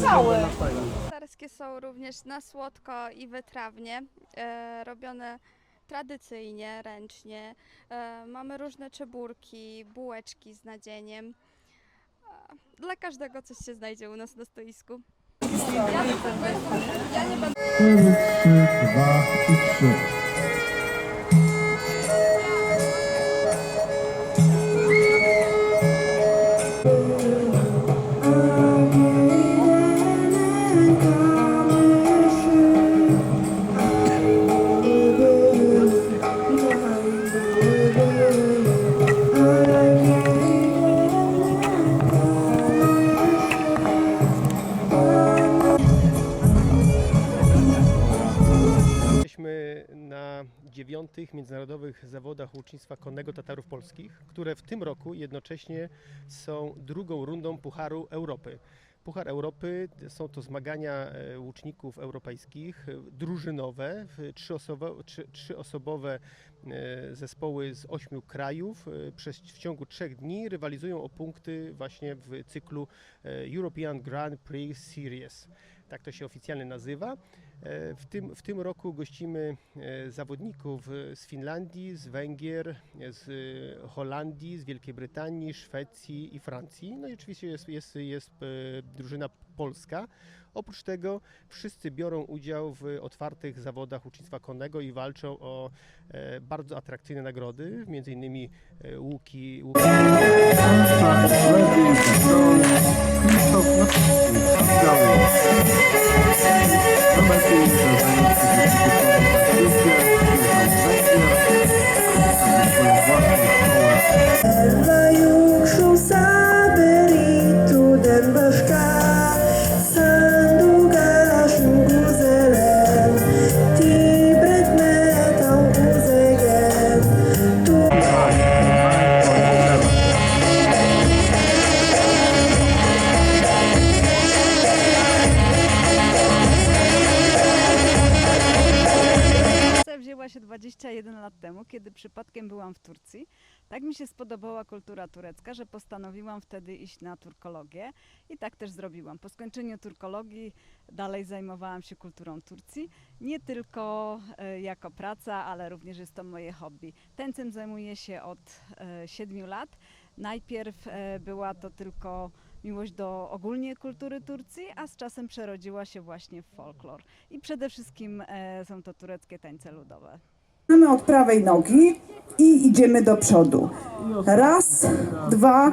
Całe. Tarskie są również na słodko i wytrawnie, e, robione tradycyjnie, ręcznie. E, mamy różne czebórki, bułeczki z nadzieniem. E, dla każdego coś się znajdzie u nas na stoisku. dwa i trzy. Jesteśmy na dziewiątych międzynarodowych zawodach łucznictwa konnego Tatarów Polskich, które w tym roku jednocześnie są drugą rundą Pucharu Europy. Puchar Europy są to zmagania e, łuczników europejskich, e, drużynowe, w trzyosobo, trzy, trzyosobowe e, zespoły z ośmiu krajów. Przez, w ciągu trzech dni rywalizują o punkty właśnie w cyklu European Grand Prix Series. Tak to się oficjalnie nazywa. E, W tym, w tym roku gościmy e, zawodników z Finlandii, z Węgier, e, z Holandii, z Wielkiej Brytanii, Szwecji i Francji. No i oczywiście jest, jest, jest drużyna polska. Oprócz tego wszyscy biorą udział w otwartych zawodach ucznictwa konnego i walczą o bardzo atrakcyjne nagrody, e, łuki, łuki 21 lat temu, kiedy przypadkiem byłam w Turcji. Tak mi się spodobała kultura turecka, że postanowiłam wtedy iść na turkologię i tak też zrobiłam. Po skończeniu turkologii dalej zajmowałam się kulturą Turcji, nie tylko e, jako praca, ale również jest to moje hobby. Tańcem zajmuję się od e, 7 lat. Najpierw e, była to tylko miłość do ogólnie kultury Turcji, a z czasem przerodziła się właśnie w folklor. I przede wszystkim e, są to tureckie tańce ludowe. Zaczynamy od prawej nogi i idziemy do przodu. Raz, dwa,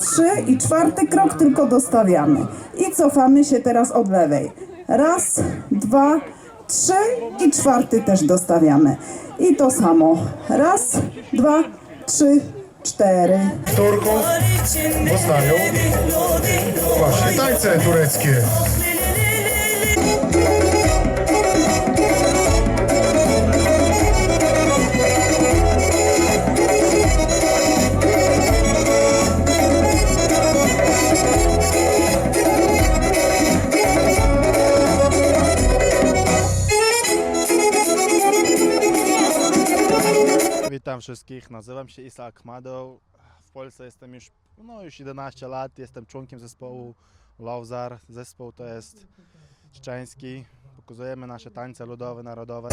trzy i czwarty krok tylko dostawiamy. I cofamy się teraz od lewej. Raz, dwa, trzy i czwarty też dostawiamy. I to samo. Raz, dwa, trzy, cztery. Turków Poznaniu właśnie tańce tureckie. Witam wszystkich, nazywam się Isa Akhmadow. W Polsce jestem już, no już 11 lat, jestem członkiem zespołu Lowzar. Zespół to jest szczeński. Pokazujemy nasze tańce ludowe, narodowe.